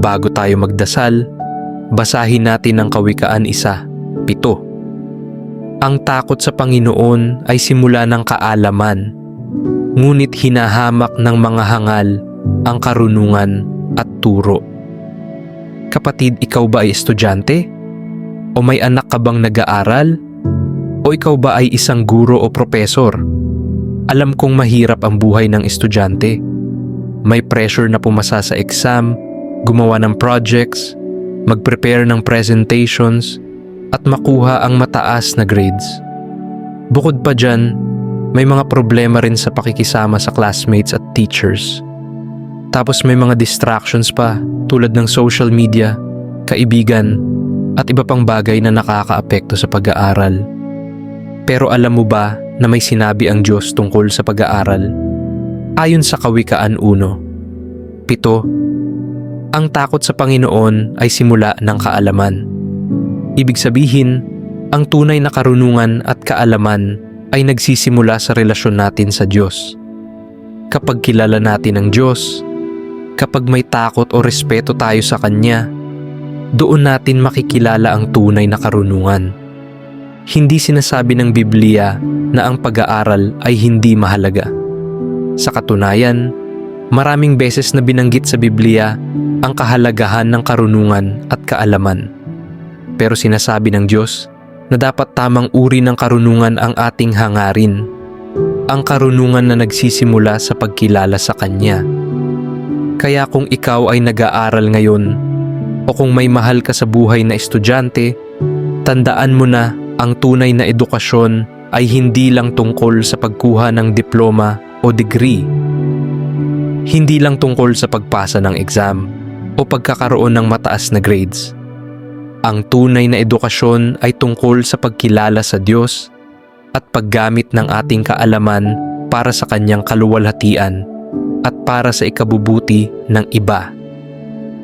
Bago tayo magdasal, basahin natin ang Kawikaan isa, pito. Ang takot sa Panginoon ay simula ng kaalaman, ngunit hinahamak ng mga hangal ang karunungan at turo. Kapatid, ikaw ba ay estudyante? O may anak ka bang nag-aaral? O ikaw ba ay isang guro o propesor? Alam kong mahirap ang buhay ng estudyante. May pressure na pumasa sa exam, gumawa ng projects, mag-prepare ng presentations, at makuha ang mataas na grades. Bukod pa dyan, may mga problema rin sa pakikisama sa classmates at teachers. Tapos may mga distractions pa tulad ng social media, kaibigan, at iba pang bagay na nakakaapekto sa pag-aaral. Pero alam mo ba na may sinabi ang Diyos tungkol sa pag-aaral? Ayon sa Kawikaan 1, Pito, ang takot sa Panginoon ay simula ng kaalaman. Ibig sabihin, ang tunay na karunungan at kaalaman ay nagsisimula sa relasyon natin sa Diyos. Kapag kilala natin ang Diyos, kapag may takot o respeto tayo sa Kanya, doon natin makikilala ang tunay na karunungan. Hindi sinasabi ng Biblia na ang pag-aaral ay hindi mahalaga. Sa katunayan, maraming beses na binanggit sa Biblia ang kahalagahan ng karunungan at kaalaman. Pero sinasabi ng Diyos na dapat tamang uri ng karunungan ang ating hangarin. Ang karunungan na nagsisimula sa pagkilala sa Kanya. Kaya kung ikaw ay nag-aaral ngayon o kung may mahal ka sa buhay na estudyante, tandaan mo na ang tunay na edukasyon ay hindi lang tungkol sa pagkuha ng diploma o degree. Hindi lang tungkol sa pagpasa ng exam o pagkakaroon ng mataas na grades. Ang tunay na edukasyon ay tungkol sa pagkilala sa Diyos at paggamit ng ating kaalaman para sa kanyang kaluwalhatian at para sa ikabubuti ng iba.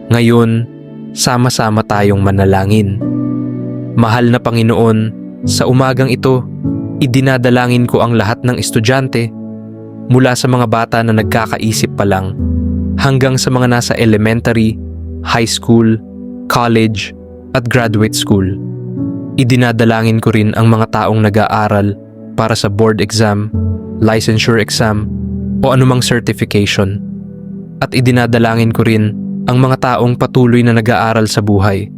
Ngayon, sama-sama tayong manalangin. Mahal na Panginoon, sa umagang ito, idinadalangin ko ang lahat ng estudyante mula sa mga bata na nagkakaisip pa lang hanggang sa mga nasa elementary, high school, college, at graduate school. Idinadalangin ko rin ang mga taong nag-aaral para sa board exam, licensure exam, o anumang certification. At idinadalangin ko rin ang mga taong patuloy na nag-aaral sa buhay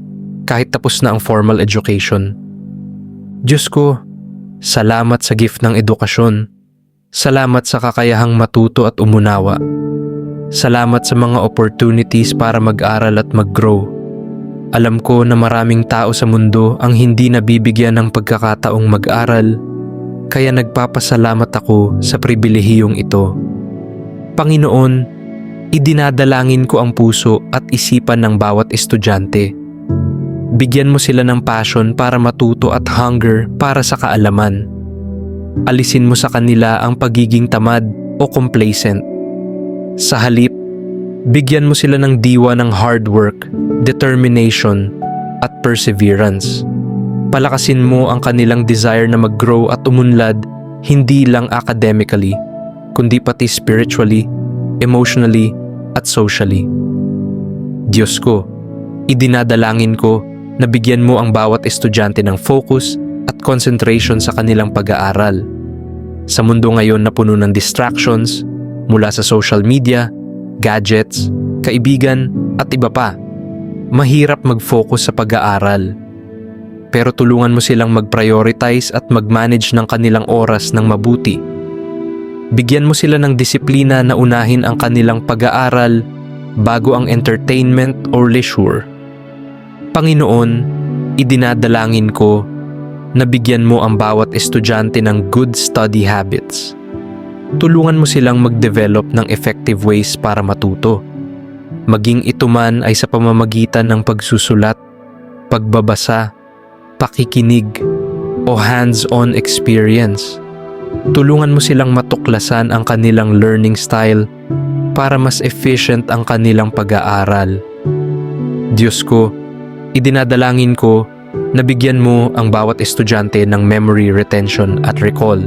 kahit tapos na ang formal education. Diyos ko, salamat sa gift ng edukasyon. Salamat sa kakayahang matuto at umunawa. Salamat sa mga opportunities para mag-aral at mag-grow. Alam ko na maraming tao sa mundo ang hindi nabibigyan ng pagkakataong mag-aral, kaya nagpapasalamat ako sa pribilehiyong ito. Panginoon, idinadalangin ko ang puso at isipan ng bawat estudyante. Bigyan mo sila ng passion para matuto at hunger para sa kaalaman. Alisin mo sa kanila ang pagiging tamad o complacent. Sa halip, bigyan mo sila ng diwa ng hard work, determination, at perseverance. Palakasin mo ang kanilang desire na mag-grow at umunlad hindi lang academically, kundi pati spiritually, emotionally, at socially. Diyos ko, idinadalangin ko na bigyan mo ang bawat estudyante ng focus at concentration sa kanilang pag-aaral. Sa mundo ngayon na puno ng distractions, mula sa social media, gadgets, kaibigan, at iba pa, mahirap mag-focus sa pag-aaral. Pero tulungan mo silang mag-prioritize at mag-manage ng kanilang oras ng mabuti. Bigyan mo sila ng disiplina na unahin ang kanilang pag-aaral bago ang entertainment or leisure. Panginoon, idinadalangin ko na bigyan mo ang bawat estudyante ng good study habits. Tulungan mo silang mag-develop ng effective ways para matuto. Maging ito man ay sa pamamagitan ng pagsusulat, pagbabasa, pakikinig, o hands-on experience. Tulungan mo silang matuklasan ang kanilang learning style para mas efficient ang kanilang pag-aaral. Diyos ko, idinadalangin ko na bigyan mo ang bawat estudyante ng memory retention at recall.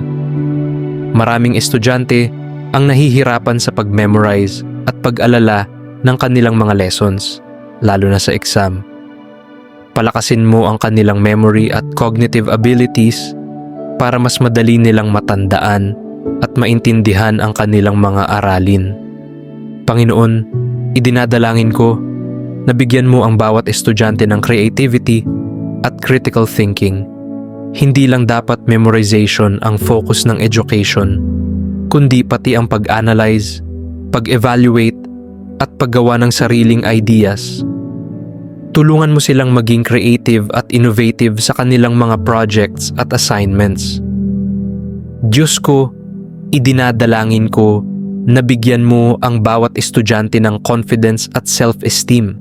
Maraming estudyante ang nahihirapan sa pag-memorize at pag-alala ng kanilang mga lessons. lalo na sa exam. Palakasin mo ang kanilang memory at cognitive abilities para mas madali nilang matandaan at maintindihan ang kanilang mga aralin. Panginoon, idinadalangin ko na bigyan mo ang bawat estudyante ng creativity at critical thinking. Hindi lang dapat memorization ang focus ng education, kundi pati ang pag-analyze, pag-evaluate, at paggawa ng sariling ideas. Tulungan mo silang maging creative at innovative sa kanilang mga projects at assignments. Diyos ko, idinadalangin ko na bigyan mo ang bawat estudyante ng confidence at self-esteem.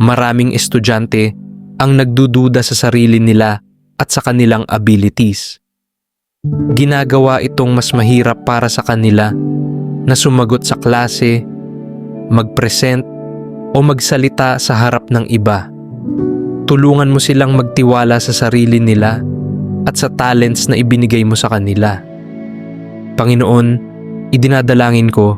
Maraming estudyante ang nagdududa sa sarili nila at sa kanilang abilities. Ginagawa itong mas mahirap para sa kanila na sumagot sa klase, mag-present o magsalita sa harap ng iba. Tulungan mo silang magtiwala sa sarili nila at sa talents na ibinigay mo sa kanila. Panginoon, idinadalangin ko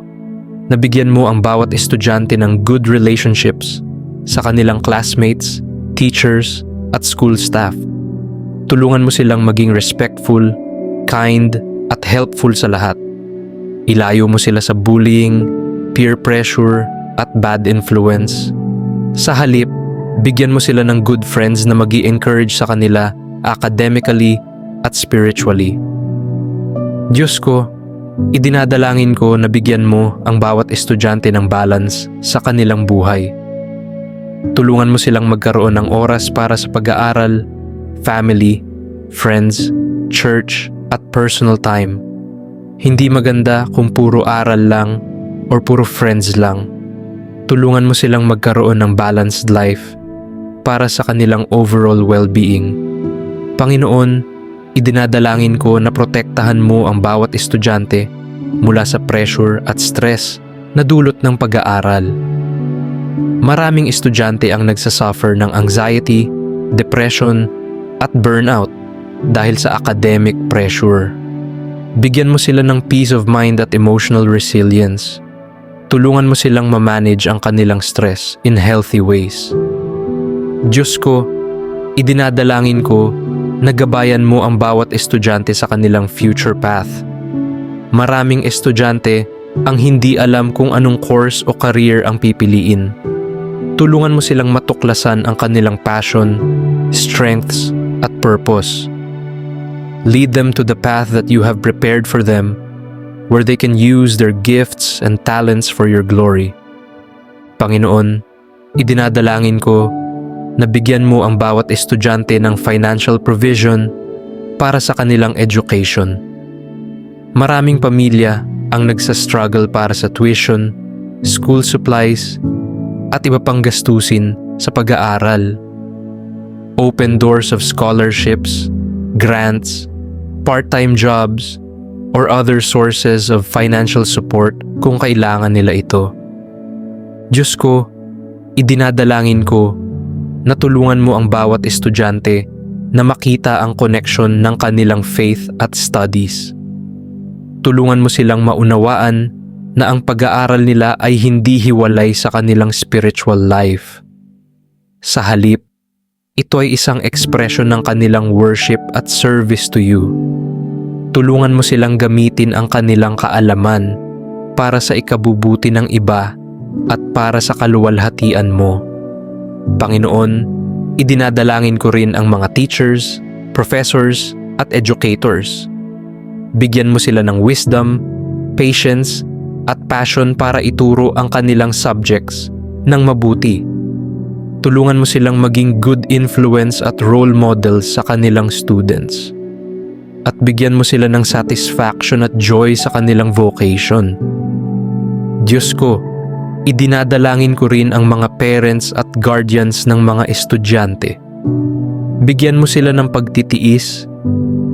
na bigyan mo ang bawat estudyante ng good relationships sa kanilang classmates, teachers, at school staff. Tulungan mo silang maging respectful, kind, at helpful sa lahat. Ilayo mo sila sa bullying, peer pressure, at bad influence. Sa halip, bigyan mo sila ng good friends na mag encourage sa kanila academically at spiritually. Diyos ko, idinadalangin ko na bigyan mo ang bawat estudyante ng balance sa kanilang buhay. Tulungan mo silang magkaroon ng oras para sa pag-aaral, family, friends, church, at personal time. Hindi maganda kung puro aral lang or puro friends lang. Tulungan mo silang magkaroon ng balanced life para sa kanilang overall well-being. Panginoon, idinadalangin ko na protektahan mo ang bawat estudyante mula sa pressure at stress na dulot ng pag-aaral. Maraming estudyante ang nagsasuffer ng anxiety, depression, at burnout dahil sa academic pressure. Bigyan mo sila ng peace of mind at emotional resilience. Tulungan mo silang ma-manage ang kanilang stress in healthy ways. Diyos ko, idinadalangin ko na gabayan mo ang bawat estudyante sa kanilang future path. Maraming estudyante ang hindi alam kung anong course o career ang pipiliin. Tulungan mo silang matuklasan ang kanilang passion, strengths, purpose. Lead them to the path that you have prepared for them, where they can use their gifts and talents for your glory. Panginoon, idinadalangin ko na bigyan mo ang bawat estudyante ng financial provision para sa kanilang education. Maraming pamilya ang nagsa-struggle para sa tuition, school supplies, at iba pang gastusin sa pag-aaral. Open doors of scholarships, grants, part-time jobs, or other sources of financial support kung kailangan nila ito. Diyos ko, idinadalangin ko na tulungan mo ang bawat estudyante na makita ang connection ng kanilang faith at studies. Tulungan mo silang maunawaan na ang pag-aaral nila ay hindi hiwalay sa kanilang spiritual life. Sa halip, ito ay isang ekspresyon ng kanilang worship at service to you. Tulungan mo silang gamitin ang kanilang kaalaman para sa ikabubuti ng iba at para sa kaluwalhatian mo. Panginoon, idinadalangin ko rin ang mga teachers, professors, at educators. Bigyan mo sila ng wisdom, patience, at passion para ituro ang kanilang subjects ng mabuti tulungan mo silang maging good influence at role models sa kanilang students. At bigyan mo sila ng satisfaction at joy sa kanilang vocation. Diyos ko, idinadalangin ko rin ang mga parents at guardians ng mga estudyante. Bigyan mo sila ng pagtitiis,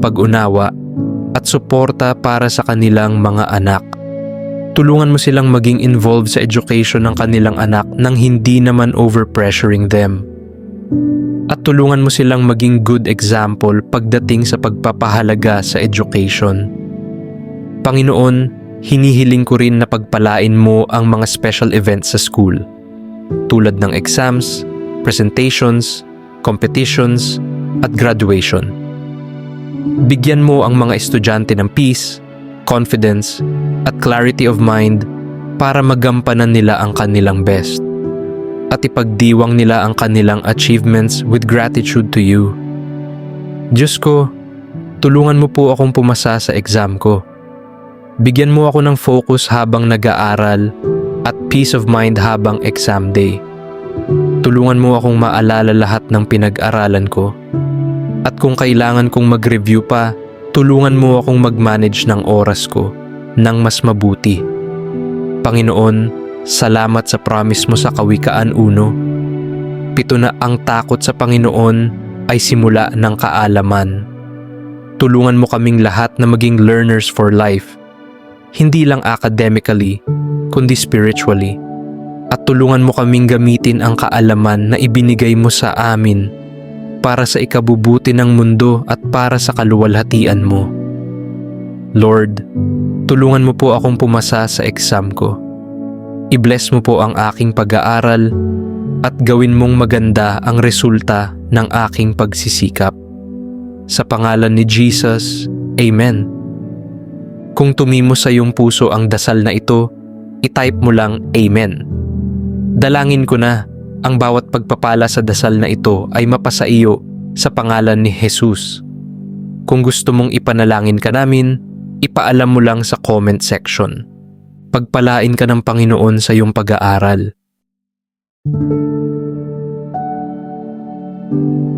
pag-unawa, at suporta para sa kanilang mga anak tulungan mo silang maging involved sa education ng kanilang anak nang hindi naman overpressuring them. At tulungan mo silang maging good example pagdating sa pagpapahalaga sa education. Panginoon, hinihiling ko rin na pagpalain mo ang mga special events sa school. tulad ng exams, presentations, competitions, at graduation. Bigyan mo ang mga estudyante ng peace, confidence, at clarity of mind para magampanan nila ang kanilang best at ipagdiwang nila ang kanilang achievements with gratitude to you. Diyos ko, tulungan mo po akong pumasa sa exam ko. Bigyan mo ako ng focus habang nag-aaral at peace of mind habang exam day. Tulungan mo akong maalala lahat ng pinag-aralan ko. At kung kailangan kong mag-review pa, tulungan mo akong mag-manage ng oras ko ng mas mabuti. Panginoon, salamat sa promise mo sa Kawikaan 1. Pito na ang takot sa Panginoon ay simula ng kaalaman. Tulungan mo kaming lahat na maging learners for life, hindi lang academically, kundi spiritually. At tulungan mo kaming gamitin ang kaalaman na ibinigay mo sa amin para sa ikabubuti ng mundo at para sa kaluwalhatian mo. Lord, tulungan mo po akong pumasa sa exam ko. I-bless mo po ang aking pag-aaral at gawin mong maganda ang resulta ng aking pagsisikap. Sa pangalan ni Jesus, Amen. Kung tumimo sa iyong puso ang dasal na ito, itype mo lang Amen. Dalangin ko na ang bawat pagpapala sa dasal na ito ay mapasa iyo sa pangalan ni Jesus. Kung gusto mong ipanalangin ka namin, ipaalam mo lang sa comment section. Pagpalain ka ng Panginoon sa iyong pag-aaral. Thank you.